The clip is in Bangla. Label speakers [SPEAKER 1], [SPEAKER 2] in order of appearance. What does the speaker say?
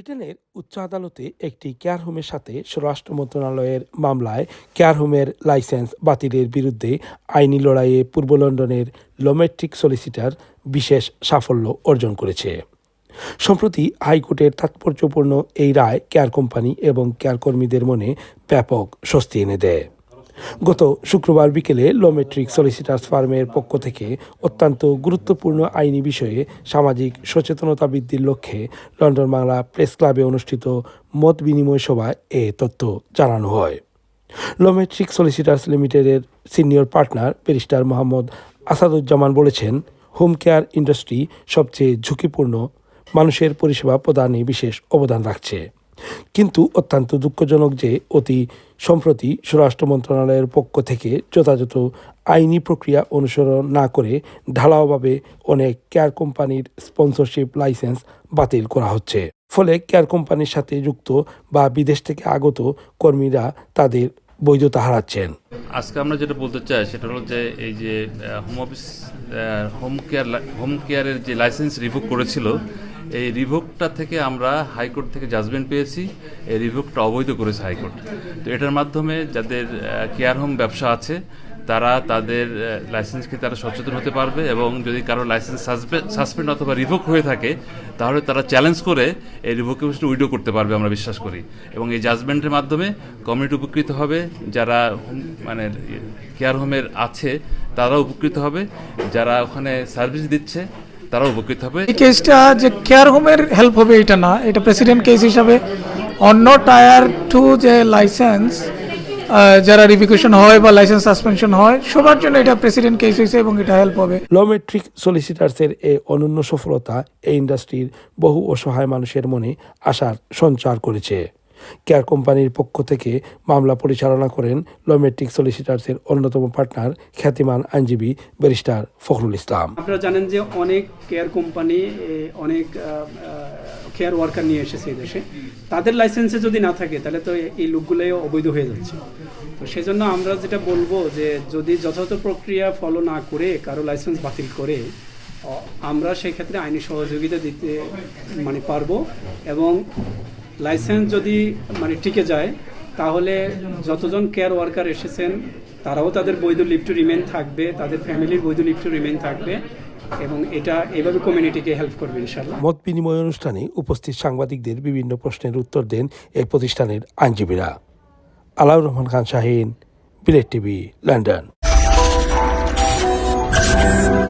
[SPEAKER 1] ব্রিটেনের উচ্চ আদালতে একটি কেয়ার হোমের সাথে স্বরাষ্ট্র মন্ত্রণালয়ের মামলায় কেয়ার হোমের লাইসেন্স বাতিলের বিরুদ্ধে আইনি লড়াইয়ে পূর্ব লন্ডনের লোমেট্রিক সলিসিটার বিশেষ সাফল্য অর্জন করেছে। সম্প্রতি হাইকোর্টের তাৎপর্যপূর্ণ এই রায় কেয়ার কোম্পানি এবং কেয়ার কর্মীদের মনে ব্যাপক স্বস্তি এনে দেয়। গত শুক্রবার বিকেলে লোমেট্রিক সলিসিটার্স ফার্মের পক্ষ থেকে অত্যন্ত গুরুত্বপূর্ণ আইনি বিষয়ে সামাজিক সচেতনতা বৃদ্ধির লক্ষ্যে লন্ডন বাংলা প্রেস ক্লাবে অনুষ্ঠিত মত বিনিময় সভায় এ তথ্য জানানো হয়। লোমেট্রিক সলিসিটার্স লিমিটেডের senior partner barrister Mohammad Asaduzzaman বলেছেন হোম কেয়ার ইন্ডাস্ট্রি সবচেয়ে ঝুঁকিপূর্ণ, মানুষের পরিষেবা প্রদানে বিশেষ অবদান রাখছে। কিন্তু অত্যন্ত দুঃখজনক যে অতি সম্প্রতি স্বরাষ্ট্র মন্ত্রণালয়ের পক্ষ থেকে যথাযথ আইনি প্রক্রিয়া অনুসরণ না করে ঢালাওভাবে অনেক কেয়ার কোম্পানির স্পন্সরশিপ লাইসেন্স বাতিল করা হচ্ছে। ফলে কেয়ার কোম্পানির সাথে যুক্ত বা বিদেশ থেকে আগত কর্মীরা তাদের বৈধতা হারাচ্ছেন।
[SPEAKER 2] আজকে আমরা যেটা বলতে চাই সেটা হলো যে এই যে home office home care home কেয়ারের যে লাইসেন্স রিভোক করেছিল এই রিভোকটা থেকে আমরা হাইকোর্ট থেকে জাজমেন্ট পেয়েছি। এই রিভোকটা অবৈধ করেছে হাইকোর্ট। তো এটার মাধ্যমে যাদের কেয়ার হোম ব্যবসা আছে, তারা তাদের লাইসেন্সকে তারা সচেতন হতে পারবে এবং যদি কারও লাইসেন্স সাসপেন্ড অথবা রিভোক হয়ে থাকে, তাহলে তারা চ্যালেঞ্জ করে এই রিভোকেশন উইডো করতে পারবে আমরা বিশ্বাস করি। এবং এই জাজমেন্টের মাধ্যমে কমিউনিটি উপকৃত হবে, যারা মানে কেয়ার হোমের আছে তারা উপকৃত হবে। যারা ওখানে সার্ভিস দিচ্ছে তারাও উপকৃত হবে।
[SPEAKER 3] এই কেসটা যে কেয়ার হোমের হেল্প হবে এটা না। এটা প্রেসিডেন্ট কেস হিসাবে অন্য টায়ার টু যে লাইসেন্স যারা রিভিকেশন হয় বা লাইসেন্স সাসপেনশন হয় সবার জন্য এটা প্রেসিডেন্ট কেস হয়েছে এবং এটা হেল্প হবে।
[SPEAKER 1] লোমেট্রিক সলিসিটার্সের এই অনন্য সফলতা এই ইন্ডাস্ট্রির বহু অসহায় মানুষের মনে আশার সঞ্চার করেছে। কেয়ার কোম্পানির পক্ষ থেকে মামলা পরিচালনা করেন লোমেট্রিক সলিসিটার্সের অন্যতম পার্টনার, খ্যাতিমান আইনজীবী ব্যারিস্টার ফখরুল ইসলাম।
[SPEAKER 4] আপনারা জানেন যে অনেক কেয়ার কোম্পানি অনেক কেয়ার ওয়ার্কার নিয়ে এসেছে দেশে। তাদের লাইসেন্সে যদি না থাকে, তাহলে তো এই লোকগুলোই অবৈধ হয়ে যাচ্ছে। তো সেজন্য আমরা যেটা বলব যে যদি যথাযথ প্রক্রিয়া ফলো না করে, কারও লাইসেন্স বাতিল করে আমরা সেই ক্ষেত্রে আইনি সহযোগিতা দিতে মানে পারব এবং লাইসেন্স যদি মানে টিকে যায়, তাহলে যতজন কেয়ার ওয়ার্কার এসেছেন, তারাও তাদের বৈধ লিভ রিমেন থাকবে, তাদের ফ্যামিলির বৈধ লিভ রিমেন থাকবে, এবং এটা এভাবে কমিউনিটিকে হেল্প করবে ইনশাল্লাহ
[SPEAKER 1] মত বিনিময় অনুষ্ঠানে উপস্থিত সাংবাদিকদের বিভিন্ন প্রশ্নের উত্তর দেন এই প্রতিষ্ঠানের আইনজীবীরা। আলাউর রহমান খান শাহিন, বিলেট টিভি, লন্ডন।